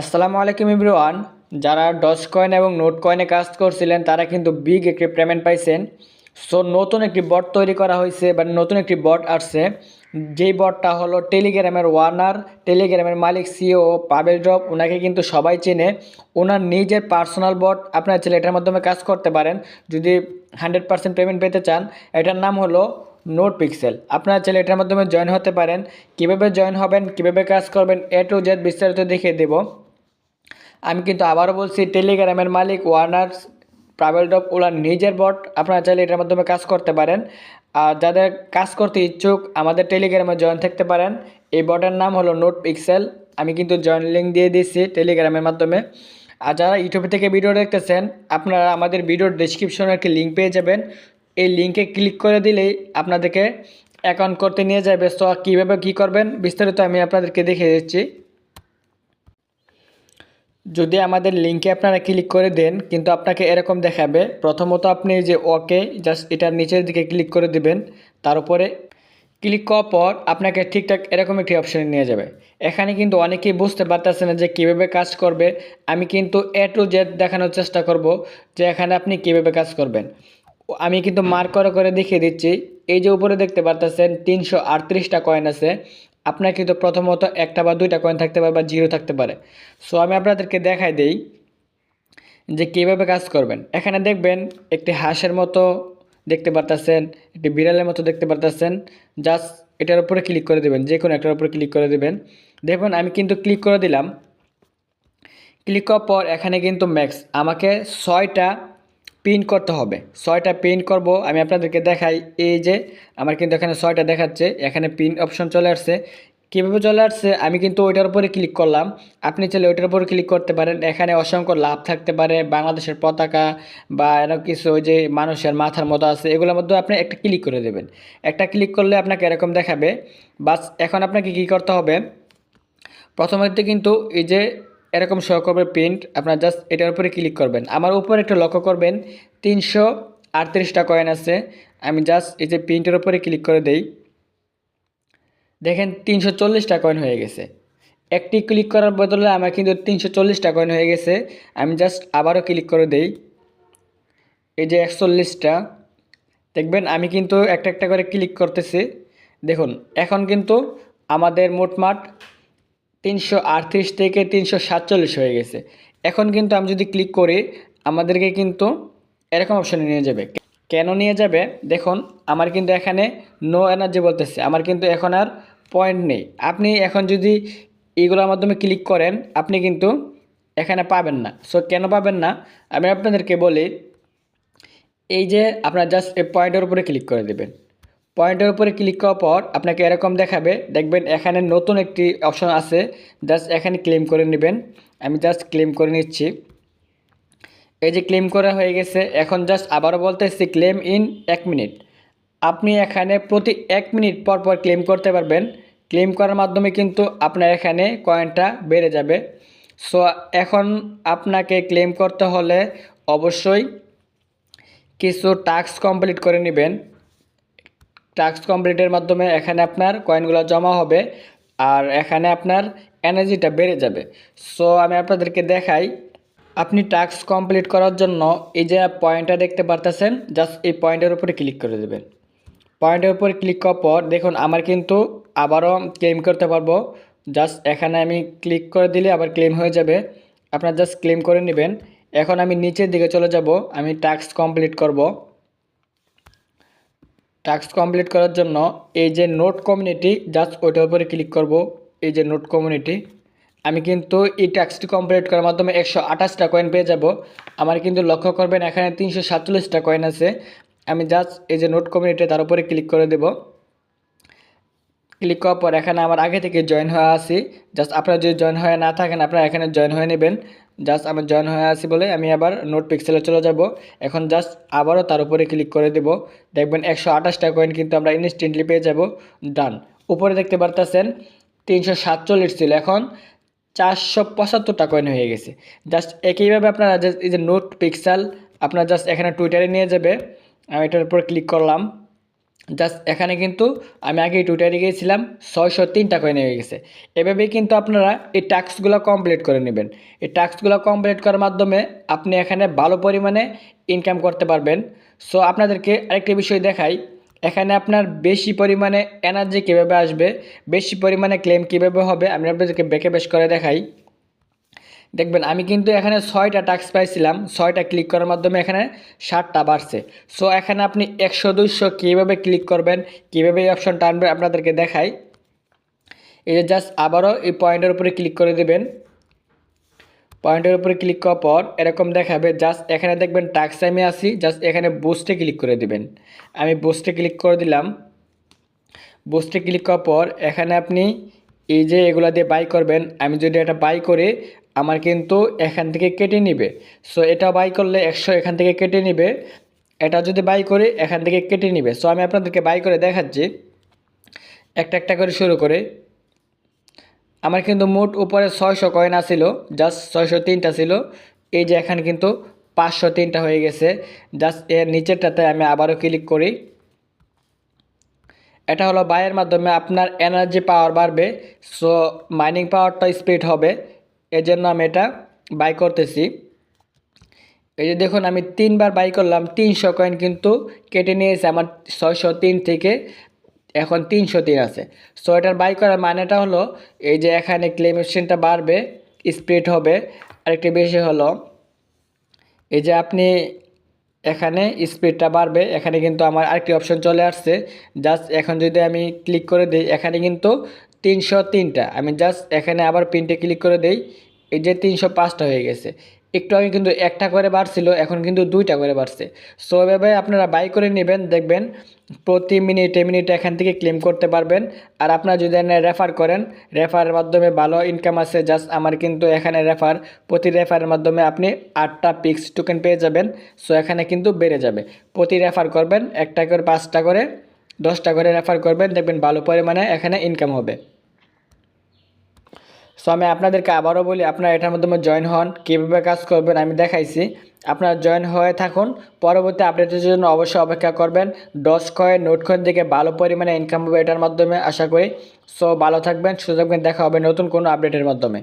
আসসালামু আলাইকুম ইব্রুয়ান যারা ডস কয়েন এবং নোট কয়েনে কাজ করছিলেন, তারা কিন্তু বিগ একটি পেমেন্ট পাইছেন। সো নতুন একটি বট তৈরি করা হয়েছে বা নতুন একটি বট আসছে। যেই বটটা হলো টেলিগ্রামের ওয়ানার টেলিগ্রামের মালিক সিও পাবেল ড্রপ ওনাকে কিন্তু সবাই চেনে। ওনার নিজের পার্সোনাল বট আপনার ছেলে এটার মাধ্যমে কাজ করতে পারেন। যদি হান্ড্রেড পার্সেন্ট পেমেন্ট পেতে চান, এটার নাম হলো নোট পিক্সেল আপনার ছেলে এটার মাধ্যমে জয়েন হতে পারেন। কীভাবে জয়েন হবেন, কীভাবে কাজ করবেন এ টু জেড বিস্তারিত দেখিয়ে দেবো। আমি কিন্তু আবারও বলছি টেলিগ্রামের মালিক ওয়ার্নার প্রাইভেল ডপ ওনার নিজের বট আপনারা চাইলে এটার মাধ্যমে কাজ করতে পারেন। আর যাদের কাজ করতে ইচ্ছুক, আমাদের টেলিগ্রামে জয়েন থাকতে পারেন। এই বটের নাম হলো নোট পিক্সেল আমি কিন্তু জয়েন লিঙ্ক দিয়ে দিচ্ছি টেলিগ্রামের মাধ্যমে। আর যারা ইউটিউব থেকে ভিডিও দেখতেছেন, আপনারা আমাদের ভিডিওর ডিসক্রিপশনে একটি লিঙ্ক পেয়ে যাবেন। এই লিঙ্কে ক্লিক করে দিলেই আপনাদেরকে অ্যাকাউন্ট করতে নিয়ে যাবে। সো কীভাবে কী করবেন, বিস্তারিত আমি আপনাদেরকে দেখিয়ে দিচ্ছি। যদি আমাদের লিঙ্কে আপনারা ক্লিক করে দেন, কিন্তু আপনাকে এরকম দেখাবে, প্রথমত আপনি যে ওকে জাস্ট এটার নিচের দিকে ক্লিক করে দিবেন, তার উপরে ক্লিক করার পর আপনাকে ঠিকঠাক এরকম একটি অপশানে নিয়ে যাবে। এখানে কিন্তু অনেকেই বুঝতে পারতেছে না যে কীভাবে কাজ করবে। আমি কিন্তু এ টু জেড দেখানোর চেষ্টা করব যে এখানে আপনি কীভাবে কাজ করবেন। আমি কিন্তু মার্ক করে করে দেখিয়ে দিচ্ছি। এই যে উপরে দেখতে পারতেছেন, তিনশো আটত্রিশটা কয়েন আছে। আপনার কিন্তু প্রথমত একটা বা দুইটা কয়েন থাকতে পারে বা জিরো থাকতে পারে। সো আমি আপনাদেরকে দেখাই দেই যে কীভাবে কাজ করবেন। এখানে দেখবেন একটি হাঁসের মতো দেখতে পারতেছেন, একটি বিড়ালের মতো দেখতে পারতেছেন। জাস্ট এটার উপরে ক্লিক করে দেবেন যে কোনো একটার উপরে ক্লিক করে দেবেন। দেখুন, আমি কিন্তু ক্লিক করে দিলাম। ক্লিক করার পর এখানে কিন্তু ম্যাক্স আমাকে ছয়টা প্রিন্ট করতে হবে। ছয়টা প্রিন্ট করব, আমি আপনাদেরকে দেখাই। এই যে, আমার কিন্তু এখানে ছয়টা দেখাচ্ছে, এখানে প্রিন্ট অপশন চলে আসছে। কীভাবে চলে আসছে? আমি কিন্তু ওইটার উপরে ক্লিক করলাম। আপনি চাইলে ওইটার উপরে ক্লিক করতে পারেন। এখানে অসংখ্য লাভ থাকতে পারে, বাংলাদেশের পতাকা বা এরকম কিছু ওই যে মানুষের মাথার মতো আছে, এগুলোর মধ্যে আপনি একটা ক্লিক করে দেবেন। একটা ক্লিক করলে আপনাকে এরকম দেখাবে। বাস, এখন আপনাকে কী করতে হবে? প্রথমত কিন্তু এই যে এরকম করবে প্রিন্ট আপনার জাস্ট এটার উপরে ক্লিক করবেন। আমার উপরে একটু লক্ষ্য করবেন, তিনশো আটত্রিশটা কয়েন আছে। আমি জাস্ট এই যে প্রিন্টের উপরে ক্লিক করে দেই। দেখেন, তিনশো চল্লিশটা কয়েন হয়ে গেছে। একটি ক্লিক করার বদলে আমার কিন্তু তিনশো চল্লিশটা কয়েন হয়ে গেছে। আমি জাস্ট আবারও ক্লিক করে দেই। এই যে একচল্লিশটা। দেখবেন, আমি কিন্তু একটা একটা করে ক্লিক করতেছি। দেখুন, এখন কিন্তু আমাদের মোটমাট তিনশো আটত্রিশ থেকে তিনশো সাতচল্লিশ হয়ে গেছে। এখন কিন্তু আমি যদি ক্লিক করি, আমাদেরকে কিন্তু এরকম অপশানে নিয়ে যাবে। কেন নিয়ে যাবে? দেখুন, আমার কিন্তু এখানে নো এনার্জি বলতেছে। আমার কিন্তু এখন আর পয়েন্ট নেই। আপনি এখন যদি এগুলোর মাধ্যমে ক্লিক করেন, আপনি কিন্তু এখানে পাবেন না। সো কেন পাবেন না? আমি আপনাদেরকে বলি, এই যে আপনার জাস্ট এই পয়েন্টের উপরে ক্লিক করে দেবেন। পয়েন্টের উপরে ক্লিক করার পর আপনাকে এরকম দেখাবে, দেখবেন এখানে নতুন একটি অপশন আছে জাস্ট এখানে ক্লেম করে নেবেন। আমি জাস্ট ক্লেম করে নিচ্ছি। এই যে ক্লেম করা হয়ে গেছে, এখন জাস্ট আবারও বলতেছি ক্লেম ইন এক মিনিট আপনি এখানে প্রতি এক মিনিট পর পর ক্লেম করতে পারবেন। ক্লেম করার মাধ্যমে কিন্তু আপনার এখানে কয়েনটা বেড়ে যাবে। সো এখন আপনাকে ক্লেম করতে হলে অবশ্যই কিছু টাস্ক কমপ্লিট করে নেবেন। টাস্ক কমপ্লিটের মাধ্যমে এখানে আপনার কয়েনগুলো জমা হবে আর এখানে আপনার এনার্জিটা বেড়ে যাবে। সো আমি আপনাদেরকে দেখাই, আপনি টাস্ক কমপ্লিট করার জন্য এই যে পয়েন্টটা দেখতে পারতেছেন জাস্ট এই পয়েন্টের উপরে ক্লিক করে দেবেন। পয়েন্টের উপরে ক্লিক করার পর দেখুন, আমার কিন্তু আবারও ক্লেম করতে পারব। জাস্ট এখানে আমি ক্লিক করে দিলে আবার ক্লেম হয়ে যাবে। আপনার জাস্ট ক্লেম করে নেবেন। এখন আমি নিচের দিকে চলে যাব, আমি টাস্ক কমপ্লিট করব। টাস্ক কমপ্লিট করার জন্য এই যে নোট কমিউনিটি জাস্ট ওইটার উপরে ক্লিক করব। এই যে নোট কমিউনিটি আমি কিন্তু এই টাস্কটি কমপ্লিট করার মাধ্যমে একশো আঠাশটা কয়েন পেয়ে যাব। আমার কিন্তু লক্ষ্য করবেন এখানে তিনশো সাতচল্লিশটা কয়েন আছে। আমি জাস্ট এই যে নোট কমিউনিটি তার উপরে ক্লিক করে দেব। ক্লিক করার পর এখানে আমার আগে থেকে জয়েন হয়ে আসি জাস্ট আপনারা যদি জয়েন হয়ে না থাকেন, আপনারা এখানে জয়েন হয়ে নেবেন। জাস্ট আমার জয়েন হয়ে আসি বলে আমি আবার নোট পিক্সেলে চলে যাব। এখন জাস্ট আবারও তার উপরে ক্লিক করে দেব। দেখবেন একশো আঠাশটা কয়েন কিন্তু আমরা ইনস্ট্যান্টলি পেয়ে যাব। ডান উপরে দেখতে পারতেছেন তিনশো সাতচল্লিশ ছিল। এখন চারশো পঁচাত্তরটা কয়েন হয়ে গেছে। জাস্ট একইভাবে আপনারা জাস্ট এই যে নোট পিক্সেল আপনার জাস্ট এখানে টুইটারে নিয়ে যাবে। আমি এটার উপর ক্লিক করলাম। জাস্ট এখানে কিন্তু আমি আগে টুইটারে গিয়েছিলাম, ছয়শো তিনটা কয়েন হয়ে গেছে। এভাবেই কিন্তু আপনারা এই টাস্কগুলো কমপ্লিট করে নেবেন। এই টাস্কগুলো কমপ্লিট করার মাধ্যমে আপনি এখানে ভালো পরিমাণে ইনকাম করতে পারবেন। সো আপনাদেরকে আরেকটি বিষয় দেখাই। এখানে আপনার বেশি পরিমাণে এনার্জি কীভাবে আসবে, বেশি পরিমাণে ক্লেম কীভাবে হবে, আমি আপনাদেরকে বেঁকে বেশ করে দেখাই। দেখবেন, আমি কিন্তু এখানে ছয়টা টাস্ক পাইছিলাম, ছয়টা ক্লিক করার মাধ্যমে এখানে ষাটটা বাড়ছে। সো এখানে আপনি একশো, দুইশো কীভাবে ক্লিক করবেন, কীভাবে এই অপশনটা আনবেন আপনাদেরকে দেখাই। এই যে জাস্ট আবারও এই পয়েন্টের উপরে ক্লিক করে দেবেন। পয়েন্টের উপরে ক্লিক করার পর এরকম দেখাবে জাস্ট এখানে দেখবেন টাক্স আমি আসি জাস্ট এখানে বুস্টে ক্লিক করে দিবেন। আমি বুস্টে ক্লিক করে দিলাম। বুস্টে ক্লিক করার পর এখানে আপনি এই যে এগুলা দিয়ে বাই করবেন, আমি যদি এটা বাই করে আমার কিন্তু এখান থেকে কেটে নিবে। সো এটা বাই করলে একশো এখান থেকে কেটে নিবে। এটা যদি বাই করে, এখান থেকে কেটে নিবে। সো আমি আপনাদেরকে বাই করে দেখাচ্ছি। একটা একটা করে শুরু করে। আমার কিন্তু মোট উপরে ছয়শো কয়েন আসিল জাস্ট ছয়শো তিনটা ছিল। এই যে এখানে কিন্তু পাঁচশো তিনটা হয়ে গেছে। জাস্ট এর নিচেরটাতে আমি আবারও ক্লিক করি। এটা হলো বাইয়ের মাধ্যমে আপনার এনার্জি পাওয়ার বাড়বে। সো মাইনিং পাওয়ারটা স্পিড হবে। এজন্য আমি এটা বাই করতেছি। এই যে দেখুন, আমি তিনবার বাই করলাম, তিনশো কয়েন কিন্তু কেটে নিয়েছে আমার ছয়শো তিন থেকে এখন তিনশো তিন আছে। সো এটার বাই করার মানেটা হলো, এই যে এখানে ক্লেমেশনটা বাড়বে স্পিড হবে, আরেকটি বেশি হলো। এই যে আপনি এখানে স্পিডটা বাড়বে, এখানে কিন্তু আমার আরেকটি অপশন চলে আসছে। জাস্ট এখন যদি আমি ক্লিক করে দিই, এখানে কিন্তু তিনশো তিনটা। আমি জাস্ট এখানে আবার প্রিন্টে ক্লিক করে দিই, এই যে তিনশো পাঁচটা হয়ে গেছে। একটু আগে কিন্তু একটা করে বাড়ছিল, এখন কিন্তু দুইটা করে বাড়ছে। সো এভাবে আপনারা বাই করে নেবেন, দেখবেন প্রতি মিনিটে মিনিটে এখান থেকে ক্লেম করতে পারবেন। আর আপনারা যদি এখানে রেফার করেন রেফারের মাধ্যমে ভালো ইনকাম আছে জাস্ট আমার কিন্তু এখানে রেফার প্রতি রেফারের মাধ্যমে আপনি আটটা পিক্স টোকেন পেয়ে যাবেন। সো এখানে কিন্তু বেড়ে যাবে। প্রতি রেফার করবেন, একটা করে পাঁচটা করে, দশটা করে রেফার করবেন, দেখবেন ভালো পরিমাণে এখানে ইনকাম হবে। সো আমি আপনাদেরকে আবারও বলি, আপনারা এটার মাধ্যমে জয়েন হন। কীভাবে কাজ করবেন আমি দেখাইছি। আপনারা জয়েন হয়ে থাকুন। পরবর্তী আপডেটের জন্য অবশ্যই অপেক্ষা করবেন। ডস কয়েন নোট কয়েন থেকে ভালো পরিমাণে ইনকাম হবে এটার মাধ্যমে, আশা করি। সো ভালো থাকবেন সুযোগ দেখা হবে নতুন কোনো আপডেটের মাধ্যমে।